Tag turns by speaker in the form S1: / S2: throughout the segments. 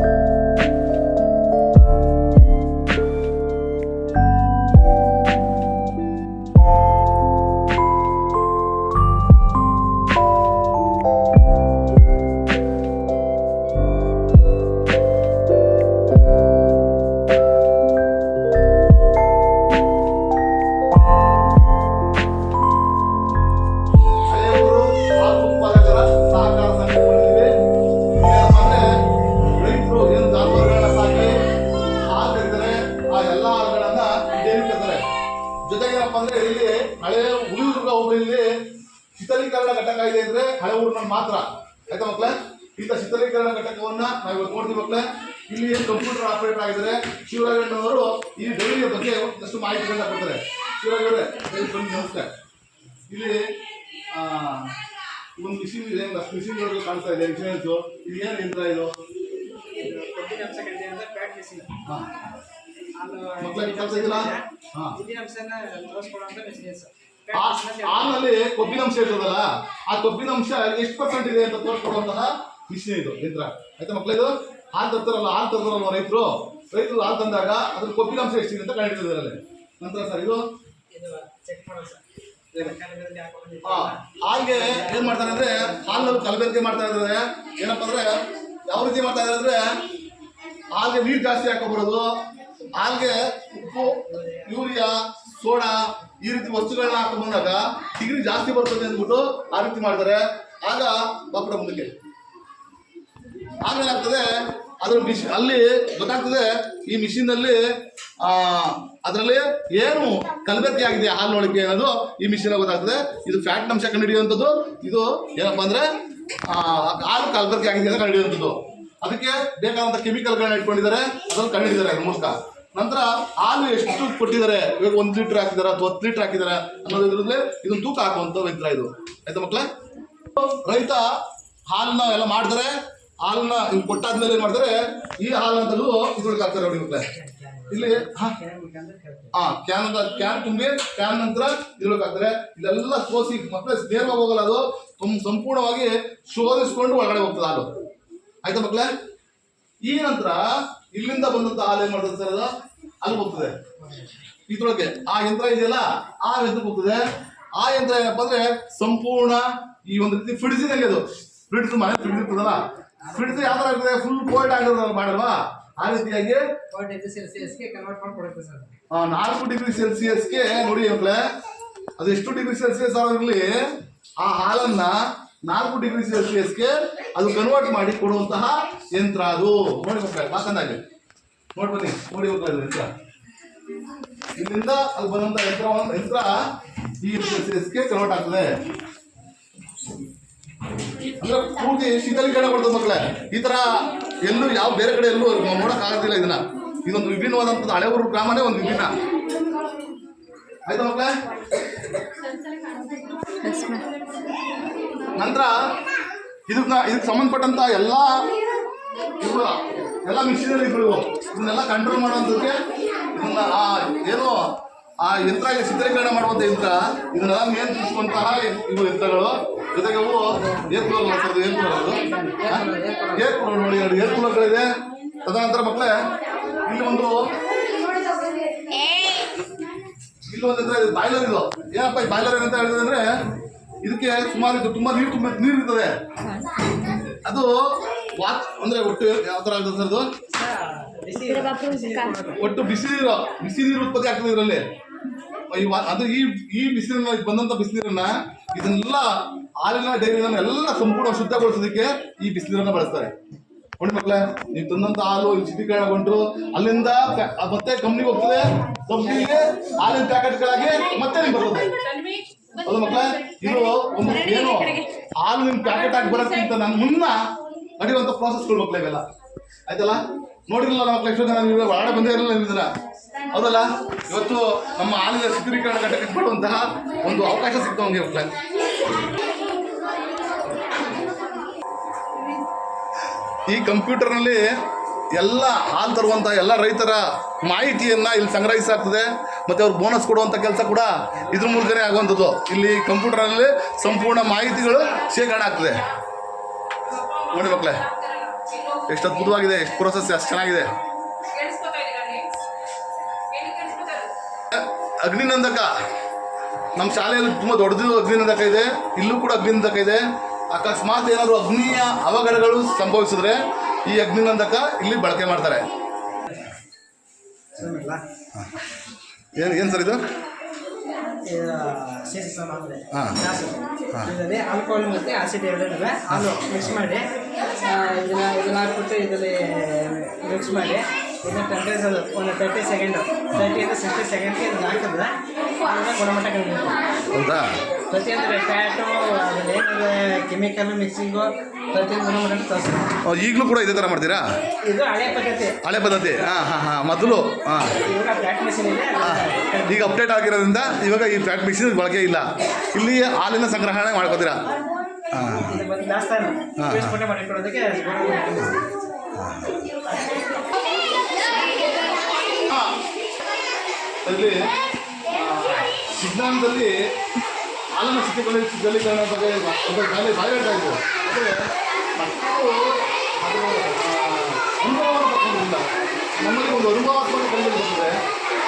S1: thank you ಮಾತ್ರ. ಆಯ್ತಾ ಮಕ್ಳೇ? ಇಂಥ ಶೀತಲೀಕರಣ ಘಟಕವನ್ನ ನಾವು ಇವತ್ತು ನೋಡ್ತೀವಿ ಮಕ್ಳೇ. ಇಲ್ಲಿ ಏನು ಕಂಪ್ಯೂಟರ್ ಆಪರೇಟರ್ ಆಗಿದ್ದಾರೆ ಶಿವರಾಜಣ್ಣವರು ಈ ಡೈರಿಯ ಬಗ್ಗೆ ಒಂದಷ್ಟು ಮಾಹಿತಿಗಳನ್ನ ಕೊಡ್ತಾರೆ. ಬನ್ನಿ ನಮಸ್ಕಾರ ಇಲ್ಲಿ ಒಂದು ಮಿಷಿನ್ ಇದೆ. ಮಿಷಿನ್ ಮಿಷಿನ್ಗಳು ಕಾಣಿಸ್ತಾ ಇದೆ ಇನ್ಶೂರೆನ್ಸ್ ಇದು ಏನು ಯಂತ್ರ ಇದು? ಮಕ್ಳಿಗೆ ಕೆಲಸ ಇದೆಯಲ್ಲ ಹಾ. ಹಾಲಿನಲ್ಲಿ ಕೊಬ್ಬಿನಾಂಶ ಇರ್ತದಲ್ಲ ಆ ಕೊಬ್ಬಿನಾಂಶ ಎಷ್ಟು ಪರ್ಸೆಂಟ್ ಇದೆ ಅಂತ ತೋರಿಸ್ಕೊಡುವಂತಹ ಮಿಷಿನ್ ಇದು, ಯಂತ್ರ. ಆಯ್ತಾ ಮಕ್ಳು ಇದು? ಹಾಲು ತರ್ತಾರಲ್ಲ ಹಾಲು ತರ್ತಾರಲ್ಲ ರೈತರು? ರೈತರು ಹಾಲು ತಂದಾಗ ಅದ್ರ ಕೊಬ್ಬಿನಂಶ ಎಷ್ಟಿದೆ ಅಂತ ಕಂಡಿಡಿದ ಅದರಲ್ಲಿ ನಂತರ ಸರ್ ಇದು? ಹಾಗೆ ಏನ್ ಮಾಡ್ತಾರೆ ಅಂದ್ರೆ, ಹಾಲಿನಲ್ಲಿ ಕಲಬೆರಕೆ ಮಾಡ್ತಾ ಇದ್ದಾರೆ. ಏನಪ್ಪ ಅಂದ್ರೆ, ಯಾವ ರೀತಿ ಮಾಡ್ತಾ ಇದ್ದಾರೆ ಅಂದ್ರೆ, ಹಾಲ್ಗೆ ನೀರು ಜಾಸ್ತಿ ಹಾಕೋಬಾರದು ಹಾಲ್ಗೆ ಉಪ್ಪು, ಯೂರಿಯಾ, ಸೋಡಾ ಈ ರೀತಿ ವಸ್ತುಗಳನ್ನ ಹಾಕೊಂಡು ಬಂದಾಗ ಡಿಗ್ರಿ ಜಾಸ್ತಿ ಬರ್ತದೆ ಅಂದ್ಬಿಟ್ಟು ಆ ರೀತಿ ಮಾಡ್ತಾರೆ. ಆಗ ಬಾಪುರ ಮುಂದಕ್ಕೆ. ಆಗ ಏನಾಗ್ತದೆ ಅದ್ರ ಮಿಷಿನ್ ಅಲ್ಲಿ ಗೊತ್ತಾಗ್ತದೆ ಈ ಮಿಷಿನಲ್ಲಿ ಅದರಲ್ಲಿ ಏನು ಕಲಬೆರಕೆ ಆಗಿದೆ ಹಾಲಿನೊಳಗೆ ಅನ್ನೋದು ಈ ಮಿಷಿನ್ ಗೊತ್ತಾಗ್ತದೆ. ಇದು ಫ್ಯಾಟ್ ಅಂಶ ಕಂಡುಹಿಡಿಯುವಂಥದ್ದು. ಇದು ಏನಪ್ಪ ಅಂದ್ರೆ ಹಾಲು ಕಲಬೆರಕೆ ಆಗಿದೆ ಅಂತ ಕಂಡುಹಿಡಿಯುವಂಥದ್ದು. ಅದಕ್ಕೆ ಬೇಕಾದಂಥ ಕೆಮಿಕಲ್ಗಳನ್ನ ಇಟ್ಕೊಂಡಿದ್ದಾರೆ. ಅದನ್ನು ಕಂಡುಹಿಡಿದ್ದಾರೆ ಮೂಲಕ ನಂತರ ಹಾಲು ಎಷ್ಟು ಕೊಟ್ಟಿದ್ದಾರೆ? ಇವಾಗ ಒಂದು ಲೀಟರ್ ಹಾಕಿದಾರೆ ಅಥವಾ ಹತ್ತು ಲೀಟರ್ ಹಾಕಿದ್ದಾರೆ ಅನ್ನೋದ್ರಲ್ಲಿ ಇದನ್ನು ತೂಕ ಹಾಕುವಂತ ಯಂತ್ರ ಇದು. ಆಯ್ತಾ ಮಕ್ಕಳೇ ರೈತ ಹಾಲನ್ನ ಎಲ್ಲ ಮಾಡ್ತಾರೆ. ಹಾಲನ್ನ ಇವ್ ಕೊಟ್ಟಾದ್ಮೇಲೆ ಏನ್ ಮಾಡ್ತಾರೆ? ಈ ಹಾಲನ್ನ ತೆಗೆದು ಇದ್ರೊಳಗೆ ಹಾಕ್ತಾರೆ ನೋಡಿ ಮಕ್ಕಳೇ ಇಲ್ಲಿ, ಹಾ. ಕ್ಯಾನ್ ಕ್ಯಾನ್ ತುಂಬಿ ಕ್ಯಾನ್ ನಂತರ ಇದ್ರೊಳಗೆ ಹಾಕ್ತಾರೆ. ಇದೆಲ್ಲ ಸೋಸಿ ಮಕ್ಕಳೇ ನೇರವಾಗಿ ಹೋಗಲ್ಲ ಅದು. ಸಂಪೂರ್ಣವಾಗಿ ಶೋಧಿಸ್ಕೊಂಡು ಒಳಗಡೆ ಹೋಗ್ತದೆ ಹಾಲು. ಆಯ್ತಾ ಮಕ್ಕಳೇ ಈ ನಂತರ ಇಲ್ಲಿಂದ ಬಂದಂತ ಹಾಲು ಏನ್ ಮಾಡ್ತದೆ ಸರ್ ಅದು? ಅಲ್ಲಿ ಹೋಗ್ತದೆ. ಇದ್ರೊಳಗೆ ಆ ಯಂತ್ರ ಇದೆಯಲ್ಲ ಆ ಯಂತ್ರಕ್ಕೆ ಹೋಗ್ತದೆ. ಆ ಯಂತ್ರ ಏನಪ್ಪ ಅಂದ್ರೆ ಸಂಪೂರ್ಣ ಈ ಒಂದು ರೀತಿ ಫಿಡಿಸಿದಂಗೆ ಅದು. ಫಿಡಿಸ್ ಮನೆ ಫಿಡಿಸಿರ್ತದಲ್ಲ ಫಿಡಿಸ್ ಯಾವ ತರ ಇರ್ತದೆ ಫುಲ್ ಕೋಲ್ಡ್ ಆಗಿರೋದು ಮಾಡಲ್ವಾ? ಆ ರೀತಿಯಾಗಿ ನಾಲ್ಕು ಡಿಗ್ರಿ ಸೆಲ್ಸಿಯಸ್ಗೆ ನೋಡಿ ಅಂದ್ರೆ ಅದು ಎಷ್ಟು ಡಿಗ್ರಿ ಸೆಲ್ಸಿಯಸ್ ಆಗಿರಲಿ ಆ ಹಾಲನ್ನ ನಾಲ್ಕು ಡಿಗ್ರಿ ಸೆಲ್ಸಿಯಸ್ಗೆ ಅದು ಕನ್ವರ್ಟ್ ಮಾಡಿ ಕೊಡುವಂತಹ ಯಂತ್ರ ಅದು. ನೋಡಿ ಮಕ್ಕಳ ಮಾತನಾಡಿ ನೋಡಿ ಬನ್ನಿ, ನೋಡಿ ಅದು ಯಂತ್ರ. ಇಲ್ಲಿಂದ ಅಲ್ಲಿ ಬಂದಂತ ಯಂತ್ರ ಯಂತ್ರ ಈ ಸೆಲ್ಸಿಯಸ್ಗೆ ಕನ್ವರ್ಟ್ ಆಗ್ತದೆ. ಅಂದ್ರೆ ಪೂರ್ತಿ ಶೀತಲೀಕರಣ ಕೊಡ್ತದೆ ಮಕ್ಕಳೇ. ಈ ತರ ಎಲ್ಲೂ ಯಾವ ಬೇರೆ ಕಡೆ ಎಲ್ಲೂ ನೋಡಕ್ ಆಗೋದಿಲ್ಲ ಇದನ್ನ. ಇದೊಂದು ವಿಭಿನ್ನವಾದಂತ ಹಳೆ ಊರು ಗ್ರಾಮನೇ ಒಂದು ವಿಭಿನ್ನ. ಆಯ್ತಾ ಮಕ್ಕಳೇ? ನಂತರ ಇದನ್ನ ಇದಕ್ಕೆ ಸಂಬಂಧಪಟ್ಟಂತ ಎಲ್ಲ ಎಲ್ಲ ಮಿಷಿನರಿಗಳು ಇದನ್ನೆಲ್ಲ ಕಂಟ್ರೋಲ್ ಮಾಡುವಂಥದ್ದಕ್ಕೆ ಇದನ್ನ, ಆ, ಏನು, ಆ ಯಂತ್ರ ಚಿತ್ರೀಕರಣ ಮಾಡುವಂಥ ಯಂತ್ರ, ಇದನ್ನೆಲ್ಲ ನಿಯಂತ್ರಿಸುವಂತಹ ಇವು ಯಂತ್ರಗಳು. ಜೊತೆಗೆ ಅವು ಏರ್ ಕೂಲರ್ ಮಾಡ್ತಾರೆ ಏರ್ ಕೂಲರ್ ಅದು ಏರ್ ಕೂಲರ್ ನೋಡಿ, ಎರಡು ಏರ್ ಕೂಲರ್ಗಳಿದೆ ತದನಂತರ ಮಕ್ಕಳೇ, ಇಲ್ಲಿ ಒಂದು ಇಲ್ಲಿ ಒಂದು ಬಾಯ್ಲರ್ ಇದು ಏನಪ್ಪ ಈ ಬಾಯ್ಲರ್ ಏನಂತ ಹೇಳಿದ್ರೆ ಇದಕ್ಕೆ ಸುಮಾರು ಇದು ತುಂಬಾ ನೀರು ತುಂಬ ನೀರು ಇರ್ತದೆ. ಅದು ವಾಚ್ ಅಂದ್ರೆ ಒಟ್ಟು ಯಾವ ತರ ಆಗ್ತದೆ ಸರ್ ಅದು? ಒಟ್ಟು ಬಿಸಿ ನೀರು ಬಿಸಿ ನೀರು ಉತ್ಪತ್ತಿ ಆಗ್ತದೆ ಇದರಲ್ಲಿ. ಅದು ಈ ಈ ಬಿಸಿನೀರನ್ನ ಬಂದಂತ ಬಿಸಿನೀರನ್ನ ಇದನ್ನೆಲ್ಲ ಹಾಲಿನ ಡೈರಿನ ಎಲ್ಲ ಸಂಪೂರ್ಣ ಶುದ್ಧಗೊಳಿಸೋದಕ್ಕೆ ಈ ಬಿಸಿನೀರನ್ನ ಬಳಸ್ತಾರೆ. ನೋಡಿ ಮಕ್ಕಳೇ, ನೀವು ತಂದಂತ ಹಾಲು ಇಲ್ಲಿ ಶುದ್ಧೀಕರಣಗೊಂಡು ಅಲ್ಲಿಂದ ಮತ್ತೆ ಕಂಪ್ನಿಗೆ ಹೋಗ್ತದೆ. ಕಂಪ್ನಿಗೆ ಹಾಲಿನ ಪ್ಯಾಕೆಟ್ಗಳಾಗಿ ಮತ್ತೆ ನಿಮ್ಗೆ ಬರ್ತದೆ ಹೌದು ಮಕ್ಕಳೇ ಇದು ಒಂದು ಏನು ಹಾಲು ನಿಮ್ ಪ್ಯಾಕೆಟ್ ಆಗಿ ಬರೋಕ್ಕಿಂತ ನಾನು ಮುನ್ನ ನಡೆಯುವಂತ ಪ್ರಾಸೆಸ್ಗಳು ಮಕ್ಕಳೇ ಇವೆಲ್ಲ. ಆಯ್ತಲ್ಲ? ನೋಡಿರಲಿಲ್ಲ ಮಕ್ಕಳು ಎಷ್ಟೋ ಜನ ನೀವು ಒಳಗಡೆ ಬಂದೇ ಇರಲಿಲ್ಲ ಇದನ್ನ ಹೌದಲ್ಲ? ಇವತ್ತು ನಮ್ಮ ಹಾಲಿನ ಶುದ್ಧೀಕರಣ ಘಟಕಕ್ಕೆ ಬರುವಂತಹ ಒಂದು ಅವಕಾಶ ಸಿಕ್ತು ನಮಗೆ ಮಕ್ಕಳೇ ಈ ಕಂಪ್ಯೂಟರ್ನಲ್ಲಿ ಎಲ್ಲ ಹಾಲು ತರುವಂಥ ಎಲ್ಲ ರೈತರ ಮಾಹಿತಿಯನ್ನ ಇಲ್ಲಿ ಸಂಗ್ರಹಿಸಲಾಗ್ತದೆ. ಮತ್ತೆ ಅವ್ರಿಗೆ ಬೋನಸ್ ಕೊಡುವಂಥ ಕೆಲಸ ಕೂಡ ಇದ್ರ ಮೂಲಕನೇ ಆಗುವಂಥದ್ದು. ಇಲ್ಲಿ ಕಂಪ್ಯೂಟರ್ನಲ್ಲಿ ಸಂಪೂರ್ಣ ಮಾಹಿತಿಗಳು ಶೇಖರಣೆ ಆಗ್ತದೆ. ನೋಡಿ ಮಕ್ಕಳೇ, ಎಷ್ಟು ಅದ್ಭುತವಾಗಿದೆ, ಎಷ್ಟು ಪ್ರೋಸೆಸ್ ಅಷ್ಟು ಚೆನ್ನಾಗಿದೆ. ಅಗ್ನಿನಂದಕ, ನಮ್ಮ ಶಾಲೆಯಲ್ಲಿ ತುಂಬ ದೊಡ್ಡದು ಅಗ್ನಿನಂದಕ ಇದೆ. ಇಲ್ಲೂ ಕೂಡ ಅಗ್ನಿನಂದಕ ಇದೆ. ಅಕಸ್ಮಾತ್ ಏನಾದರೂ ಅಗ್ನಿಯ ಅವಘಡಗಳು ಸಂಭವಿಸಿದ್ರೆ ಈ ಅಗ್ನಿನಂದಕ ಇಲ್ಲಿ ಬಳಕೆ ಮಾಡ್ತಾರೆ. ಏನು ಏನು ಸರ್ ಇದು? ಹಾ.
S2: ಇದರಲ್ಲಿ ಆಲ್ಕೋಹಾಲ್ ಮತ್ತು ಆಸಿಡ್ ಎರಡಿವೆ ಹಾಲು ಮಿಕ್ಸ್ ಮಾಡಿ ಇದನ್ನ ಇದನ್ನ ಹಾಕ್ಬಿಟ್ಟು ಇದರಲ್ಲಿ ಮಿಕ್ಸ್ ಮಾಡಿ ಇದನ್ನ ಟೆಂಪರೇಚರ್ ಒಂದು ತರ್ಟಿ ಸೆಕೆಂಡು ತರ್ಟಿಯಿಂದ ಸಿಕ್ಸ್ಟಿ ಸೆಕೆಂಡ್ಗೆ ಇದನ್ನ ಹಾಕಿದ್ರೆ ಗುಣಮಟ್ಟ ಕಡಿಮೆ
S1: ಹೌದಾ?
S2: ಪ್ರತಿಯೊಂದು ಫ್ಯಾಟು ಅದೇನಿದೆ ಕೆಮಿಕಲ್ ಮಿಕ್ಸಿಂಗು ಪ್ರತಿಯೊಂದು
S1: ಈಗಲೂ ಕೂಡ ಇದೇ ಥರ ಮಾಡ್ತೀರಾ?
S2: ಇದು ಹಳೆ ಪದ್ಧತಿ.
S1: ಹಳೆ ಪದ್ಧತಿ. ಹಾಂ ಹಾಂ ಹಾಂ ಮೊದಲು ಹಾಂ.
S2: ಇವಾಗ ಫ್ಯಾಟ್ ಮಿಷಿನ್ ಇದೆ
S1: ಈಗ ಅಪ್ಡೇಟ್ ಆಗಿರೋದ್ರಿಂದ ಇವಾಗ ಈ ಫ್ಯಾಟ್ ಮಿಷಿನ್ ಬಳಕೆ ಇಲ್ಲ. ಇಲ್ಲಿ ಹಾಲಿನ ಸಂಗ್ರಹಣೆ ಮಾಡ್ಕೋತೀರಾ? ಹಾಂ.
S2: ಮಾಡಿಕೊಡೋದಕ್ಕೆ
S1: ಹಾಲನ ಸ್ಥಿತಿಗಳು ಜಲೀಕರಣ ಬಗ್ಗೆ ಒಂದು ಖಾಲಿ ಹೈಲೈಟ್ ಆಗಿದೆ ಆದರೆ ಮಕ್ಕಳು ನಮ್ಮಲ್ಲಿ ಒಂದು ಅನುಭವಾತ್ಮಕ ಕಲಿಕೆ ಬರ್ತದೆ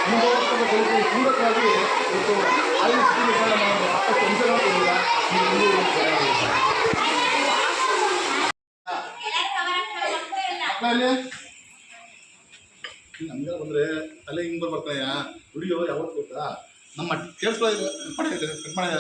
S1: ಅನುಭವಾತ್ಮಕ ಕಲಿಕೆ ಪೂರಕವಾಗಿ ಇವತ್ತು ಹಾಲಿನ ಸ್ಥಿತಿಗಳನ್ನು ಮಾಡಿದ್ರೆ ಸಾಕಷ್ಟು ಅಂಶಗಳು ಕೊಟ್ಟಿಲ್ಲ ಇದು ಒಂದು ಚೆನ್ನಾಗಿದೆ. ಮಕ್ಕಳಲ್ಲಿ ನಮ್ಗೆ ಬಂದ್ರೆ ತಲೆ ಹಿಂಗ್ ಬರ್ತಾಯ ವಿಡಿಯೋ ಯಾವತ್ತು ಗೊತ್ತಾ? ನಮ್ಮ ಮಾಡಿ ಕಟ್ ಮಾಡಿ